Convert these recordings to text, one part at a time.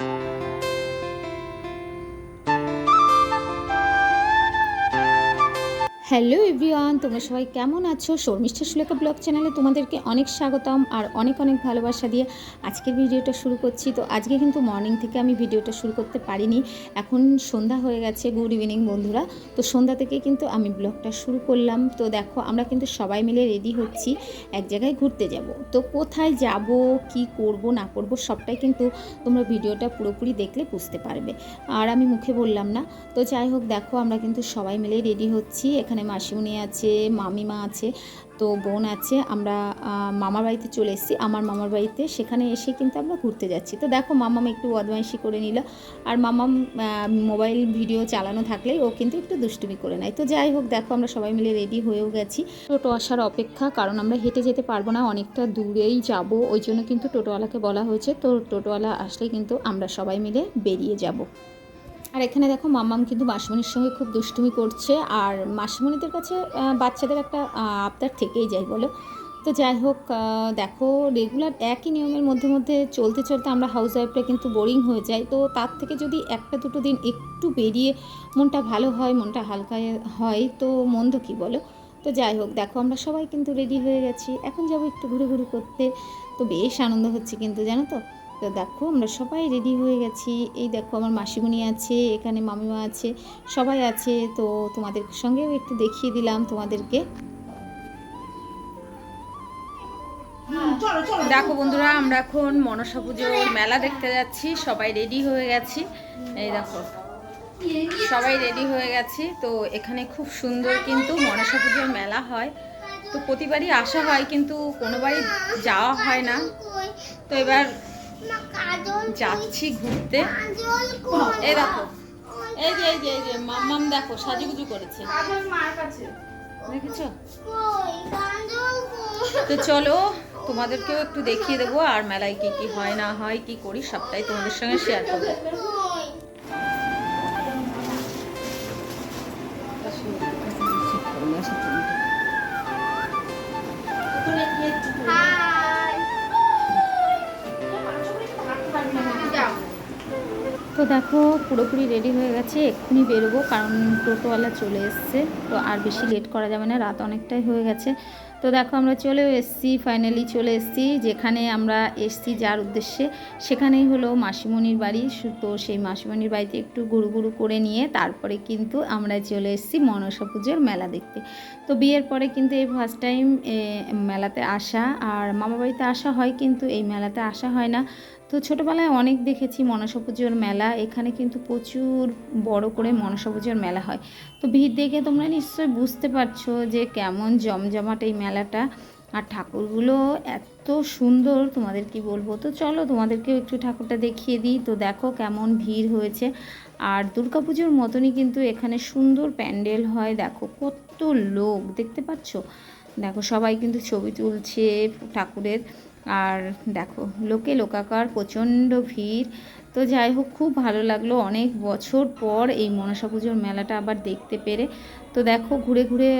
you hello everyone, তোমরা সবাই কেমন আছো? শর্মিষ্ঠা সুলেখা ব্লগ চ্যানেলে তোমাদেরকে অনেক স্বাগতম আর অনেক অনেক ভালোবাসা দিয়ে আজকের ভিডিওটা শুরু করছি। তো আজকে কিন্তু মর্নিং থেকে আমি ভিডিওটা শুরু করতে পারিনি। এখন সন্ধ্যা হয়ে গেছে গুড ইভিনিং বন্ধুরা। তো সন্ধ্যা থেকে কিন্তু আমি ব্লগটা শুরু করলাম। তো দেখো, আমরা কিন্তু সবাই মিলে রেডি হচ্ছি, এক জায়গায় ঘুরতে যাব। তো কোথায় যাব, কি করব, না করব, সবটাই কিন্তু তোমরা ভিডিওটা পুরোপুরি দেখলে বুঝতে পারবে। আর আমি মুখে বললাম না। তো যাই হোক, দেখো, আমরা কিন্তু সবাই মিলে রেডি হচ্ছি। এখানে মাসিমণি আছে, মামিমা আছে, তো বোন আছে। আমরা মামার বাড়িতে চলে এসেছি। আমার মামার বাড়িতে। সেখানে এসে কিন্তু আমরা ঘুরতে যাচ্ছি। তো দেখো, মামাম একটু বদমাইশি করে নিল। আর মামাম মোবাইল ভিডিও চালানো থাকলেই ও কিন্তু একটু দুষ্টুমি করে নেয়। তো যাই হোক, দেখো, আমরা সবাই মিলে রেডি হয়েও গেছি। টোটো আসার অপেক্ষা, কারণ আমরা হেঁটে যেতে পারব না, অনেকটা দূরেই যাব। ওই জন্য কিন্তু টোটোওয়ালাকে বলা হয়েছে। তো টোটোওয়ালা আসলে কিন্তু আমরা সবাই মিলে বেরিয়ে যাব। আর এখানে দেখো মাম্মাম কিন্তু মাসিমণির সঙ্গে খুব দুষ্টুমি করছে, আর মাসিমণিদের কাছে বাচ্চাদের একটা আবদার থেকেই যায় বলো। তো যাই হোক দেখো রেগুলার একই নিয়মের মধ্যে মধ্যে চলতে চলতে আমরা হাউস ওয়াইফরা কিন্তু বোরিং হয়ে যাই। তো তার থেকে যদি একটা দুটো দিন একটু বেরিয়ে মনটা ভালো হয়, মনটা হালকা হয়, তো মন্দ কী বলো? তো যাই হোক, দেখো আমরা সবাই কিন্তু রেডি হয়ে গেছি। এখন যাব একটু ঘুরে ঘুরে করতে। তো বেশ আনন্দ হচ্ছে কিন্তু, জানো তো? তো দেখো আমরা সবাই রেডি হয়ে গেছি। এই দেখো আমার মাসিমণি আছে এখানে মামিমা আছে সবাই আছে। তো তোমাদের সঙ্গেও একটু দেখিয়ে দিলাম তোমাদেরকে। দেখো বন্ধুরা আমরা এখন মনসা পুজোর মেলা দেখতে যাচ্ছি। সবাই রেডি হয়ে গেছি। এই দেখো সবাই রেডি হয়ে গেছি। তো এখানে খুব সুন্দর কিন্তু মনসা পুজোর মেলা হয়। তো প্রতিবারই আসা হয় কিন্তু কোনোবারই যাওয়া হয় না। তো এবার যাচ্ছি ঘুরতে। এই দেখো। এই যে এই যে এই যে মাম্মাম দেখো সাজুগুজু করেছে। দেখেছ? তো চলো তোমাদেরকেও একটু দেখিয়ে দেবো আর মেলায় কি কি হয় না হয় কি করি সবটাই তোমাদের সঙ্গে শেয়ার করব। তো দেখো, পুরোপুরি রেডি হয়ে গেছে, এক্ষুনি বেরোবো, কারণ টোটোওয়ালা চলে এসছে, তো আর বেশি লেট করা যাবে না, রাত অনেকটাই হয়ে গেছে। তো দেখো, আমরা চলেও এসেছি ফাইনালি চলে এসেছি, যেখানে আমরা এসছি যার উদ্দেশ্যে, সেখানেই হলো মাসিমণির বাড়ি। তো সেই মাসিমণির বাড়িতে একটু গুরু গুরু করে নিয়ে, তারপরে কিন্তু আমরা চলে এসেছি মনসা পুজোর মেলা দেখতে। তো বিয়ের পরে কিন্তু এই ফার্স্ট টাইম মেলাতে আসা, আর মামা বাড়িতে আসা হয়, কিন্তু এই মেলাতে আসা হয় না। তো ছোটোবেলায় অনেক দেখেছি মনসা পুজোর মেলা। এখানে কিন্তু প্রচুর বড় করে মনসা পুজোর মেলা হয়। তো ভিড় দেখে তোমরা নিশ্চয়ই বুঝতে পারছ যে কেমন জমজমাট এই মেলাটা। আর ঠাকুরগুলো এত সুন্দর, তোমাদের কি বলব? তো চলো তোমাদেরকেও একটু ঠাকুরটা দেখিয়ে দিই। তো দেখো কেমন ভিড় হয়েছে। আর দুর্গাপুজোর মতনই কিন্তু এখানে সুন্দর প্যান্ডেল হয়। দেখো কত লোক, দেখতে পাচ্ছ? দেখো সবাই কিন্তু ছবি তুলছে ঠাকুরের। আর দেখো, লোকে লোকাকার, প্রচণ্ড ভিড়। তো যাই হোক, খুব ভালো লাগল অনেক বছর পর এই মনসা পুজোর মেলাটা আবার দেখতে পেরে। তো দেখো, ঘুরে ঘুরে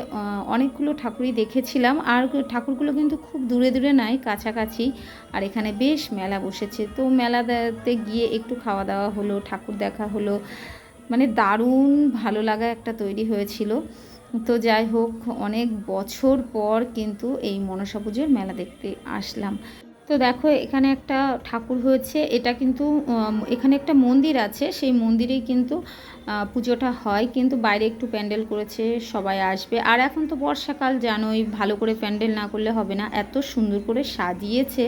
অনেকগুলো ঠাকুরই দেখেছিলাম। আর ঠাকুরগুলো কিন্তু খুব দূরে দূরে নাই, কাছাকাছি। আর এখানে বেশ মেলা বসেছে। তো মেলাতে গিয়ে একটু খাওয়া দাওয়া হলো, ঠাকুর দেখা হলো। মানে দারুণ ভালো লাগা একটা তৈরি হয়েছিল। তো যাই হোক, অনেক বছর পর কিন্তু এই মনসা পুজোর মেলা দেখতে আসলাম। তো দেখো, এখানে একটা ঠাকুর হয়েছে, এটা কিন্তু এখানে একটা মন্দির আছে, সেই মন্দিরেই কিন্তু পুজোটা হয়, কিন্তু বাইরে একটু প্যান্ডেল করেছে, সবাই আসবে। আর এখন তো বর্ষাকাল, জানোই, ভালো করে প্যান্ডেল না করলে হবে না, এত সুন্দর করে সাজিয়েছে।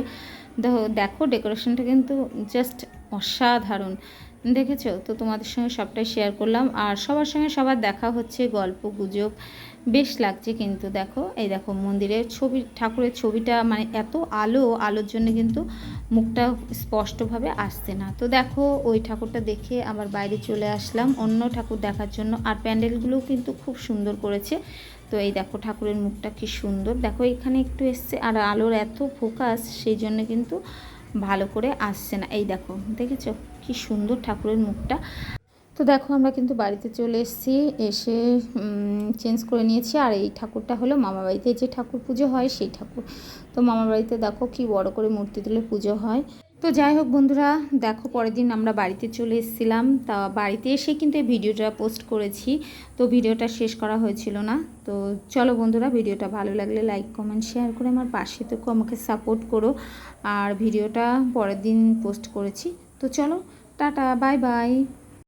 দেখো দেখো, ডেকোরেশনটা কিন্তু জাস্ট অসাধারণ। দেখেছ? তো তোমাদের সঙ্গে সবটাই শেয়ার করলাম। আর সবার সঙ্গে সবার দেখা হচ্ছে, গল্প, গুজব, বেশ লাগছে কিন্তু, দেখো। এই দেখো, মন্দিরের ছবি, ঠাকুরের ছবিটা মানে এত আলো, আলোর জন্য কিন্তু মুখটা স্পষ্টভাবে আসছে না। তো দেখো, ওই ঠাকুরটা দেখে আবার বাইরে চলে আসলাম। অন্য ঠাকুর দেখার জন্য। আর প্যান্ডেলগুলোও কিন্তু খুব সুন্দর করেছে। তো এই দেখো, ঠাকুরের মুখটা কি সুন্দর। দেখো, এখানে একটু এসছে। আর আলোর এত ফোকাস সেই জন্য কিন্তু ভালো করে আসছে না। এই দেখো, দেখেছ? কি সুন্দর ঠাকুরের মুখটা। তো দেখো, আমরা কিন্তু বাড়িতে চলে এসেছি, এসে চেঞ্জ করে নিয়েছি। আর এই ঠাকুরটা হলো মামা বাড়িতে যে ঠাকুর পুজো হয়, সেই ঠাকুর। তো মামা বাড়িতে দেখো কি বড় করে মূর্তি তুলে পুজো হয়। তো যাই হোক বন্ধুরা, দেখো পরের দিন আমরা বাড়িতে চলে এসেছিলাম। তা বাড়িতে এসে কিন্তু এই ভিডিওটা পোস্ট করেছি। তো ভিডিওটা শেষ করা হয়েছিল না। তো চলো বন্ধুরা, ভিডিওটা ভালো লাগলে লাইক, কমেন্ট, শেয়ার করে আমার পাশে তো আমাকে সাপোর্ট করো। আর ভিডিওটা পরের দিন পোস্ট করেছি। তো চলো, টাটা, বাই বাই।